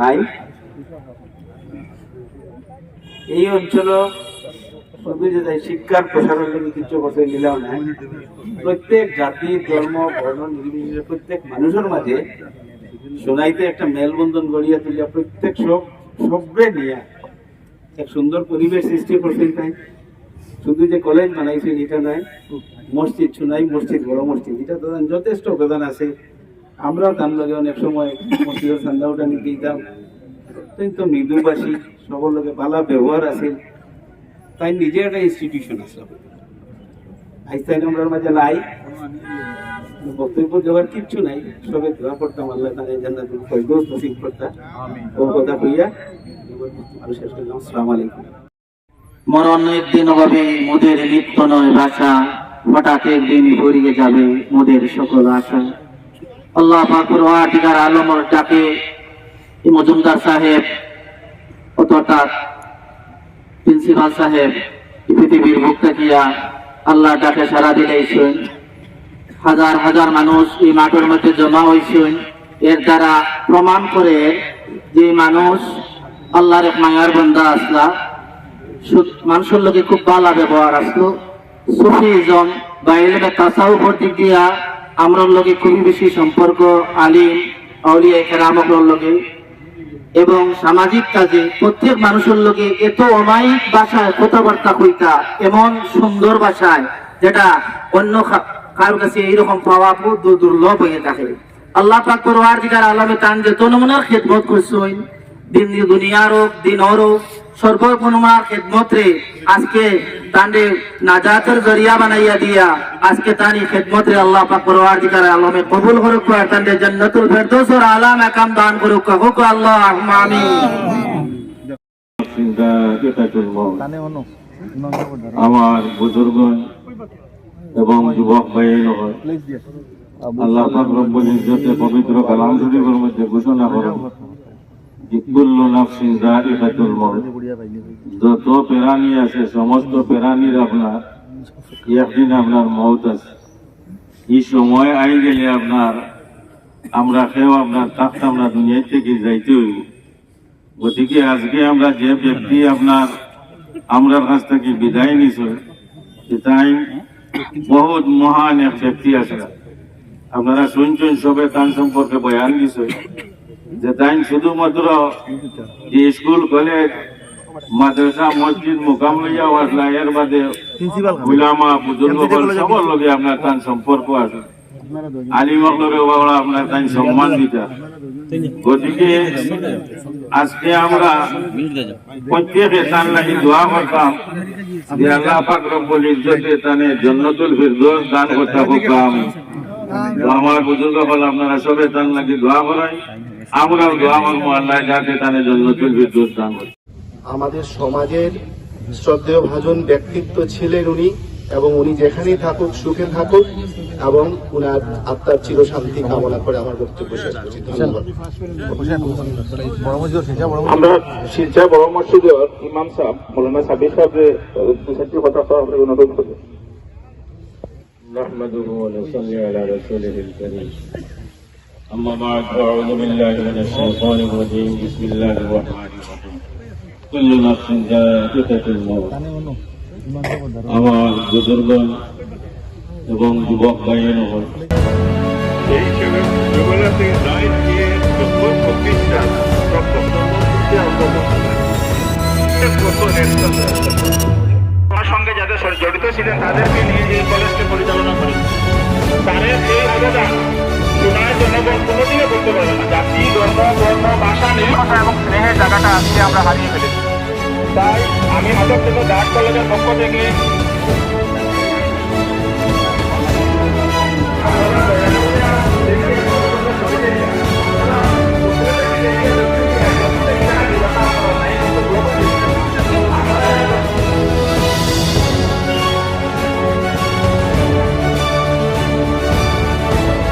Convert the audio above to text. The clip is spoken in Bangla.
নাই। এই অঞ্চল শিক্ষার প্রসারের লেগে কিছু কথা নিলাম না প্রত্যেক জাতি, ধর্ম, বর্ণ, নির্বিশেষে প্রত্যেক মানুষের মাঝে সোনাইতে একটা মেলবন্ধন গড়িয়া তুলিয়া প্রত্যেক সব সবরে নিয়ে এক সুন্দর পরিবেশ সৃষ্টি করছেন তাই শুধু যে কলেজ বানাইছেন এটা নাই। মসজিদ শুনাই মসজিদ, বড় মসজিদ, এটা যথেষ্ট অবদান আছে। আমরাও তার লগে অনেক সময় মসজিদের চান্দা উঠা নিতে দিতাম কিন্তু মৃদুবাসী সবার লগে ভালো ব্যবহার আছে। তাই নিজে একটা ইনস্টিটিউশন আছে। আইস্তাইন আমরা মাঝে নাই। বক্তব্য দেওয়ার কিচ্ছু নাই। সবে দোয়া করতাম আল্লাহ তাদের নসিব করতাম ও কথা কইয়া আমি শেষ করলাম। আসসালামু আলাইকুম। মরণ একদিন হবে মোদের লিপ্ত নয় ভাষা। হঠাৎ একদিন ফুরিয়ে যাবে মোদের সকল আশা। আল্লাহ পাকুর আটিকার আলমর ডাকে মজুমদার সাহেব অতটা প্রিন্সিপাল সাহেব পৃথিবীর বুক থাকিয়া আল্লাহ ডাকে সারা দিলেইছেন, হাজার হাজার মানুষ এই মাঠের মধ্যে জমা হয়েছেন এর দ্বারা প্রমাণ করে যে মানুষ আল্লাহর এক মায়ার বন্ধা আসলা। মানুষের লোকে খুব ভালো ব্যবহার আসলো। সুফিজম বা এলেমে তাসাউফর দিক দিয়া আমরা লোকে খুবই বেশি সম্পর্ক, আলিম কেরামকর লোকে এবং সামাজিক কাজে প্রত্যেক মানুষের লোকে এত অমায়িক ভাষায় কথাবার্তা কইতা এমন সুন্দর ভাষায়, যেটা অন্য কারোর কাছে এইরকম পাওয়া দুর্লভ হয়ে থাকে। আল্লাহ পাক পরওয়ার দিগার আলমে তান যত নমুনার খেদমত করছেন দিন দুনিয়ার হোক দিন হোক সর্বগুণমার খেদমত রে আজকে তান্ডে নাজাতের জরিয়া বানাইয়া দিয়া আজকে তানি খেদমত আল্লাহ পাক পরওয়ার দিগার আলমে কবুল করুক আর তান্ডে জান্নাতুল ফেরদৌসর আলা মাকাম দান করুক। হোক আল্লাহ আমিন। আমার বুজুর্গ এবং যুবক ভাই আল্লাহ পাক রব্বুল ইজ্জতে পবিত্র কালাম শরীফের মধ্যে ঘোষণা করেন। মউত যত প্রাণী আছে, সমস্ত প্রাণীর আপনার, একদিন আপনার মৌত আছে। এই সময় আই গেলে আপনার, আমরা কেউ আপনার থাকতাম আমরা দুনিয়া থেকে যাইতে হইব। গতিকে আজকে আমরা যে ব্যক্তি আপনার, আমরার কাছ থেকে বিদায় নিছে তাই বহুত মহান এক ব্যক্তি আছে। আপনারা শুনছেন সবে তার সম্পর্কে বয়ান দিছে। যে তাই শুধুমাত্র যে স্কুল কলেজ মাদ্রাসা মসজিদ মোকাম লইয়া আসলা এর বাদে গুলামা বুজুর্গ সবার লগে আপনার তান সম্পর্ক আছে। আলিমক লগে বাবা আপনার তাই সম্মান দিতা। গতিকে আজকে আমরা প্রত্যেকে তার লাগি দোয়া করতাম যে আল্লাহ পাক রব্বুল ইজ্জতে তানে জান্নাতুল ফিরদৌস দান করতে হোকাম তো আমার বুজুর্গ হল আপনারা সবে তার লাগি দোয়া করাই আমরাও দোয়া করব আল্লাহ যাতে দান করে আমাদের সমাজের শ্রদ্ধেয় ভাজন ব্যক্তিত্ব ছিলেন উনি এবং উনি যেখানেই থাকুক সুখে থাকুক এবং উনার আত্মার চির শান্তি কামনা করে আমার বক্তব্য শেষ করছি। ধন্যবাদ। আমরা বড় মসজিদের ইমাম সাহেব মৌলানা সাবির সাহেব দু চারটি কথা অনুরোধ করি نحمده ونصلي على رسوله الكريم أما بعد أعوذ بالله من الشيطان الرجيم بسم الله الرحمن الرحيم كل نفس ذائقة الموت আমার বুজুর্গ এবং যুবক ভাইয়ের হল এই জগন্নাথ থেকে নয় দিয়ে প্রথম প্রতিষ্ঠা আমার সঙ্গে যাদের জড়িত ছিলেন, তাদেরকে নিয়ে এই কলেজকে পরিচালনা করেন তাদের এই অবদান করতে পারে না। জাতি, ধর্ম, বর্ণ, ভাষা নির্ভাষা এবং স্নেহের জায়গাটা আজকে আমরা হারিয়ে ফেলেছি। তাই আমি হাতের থেকে দাস কলেজের পক্ষ থেকে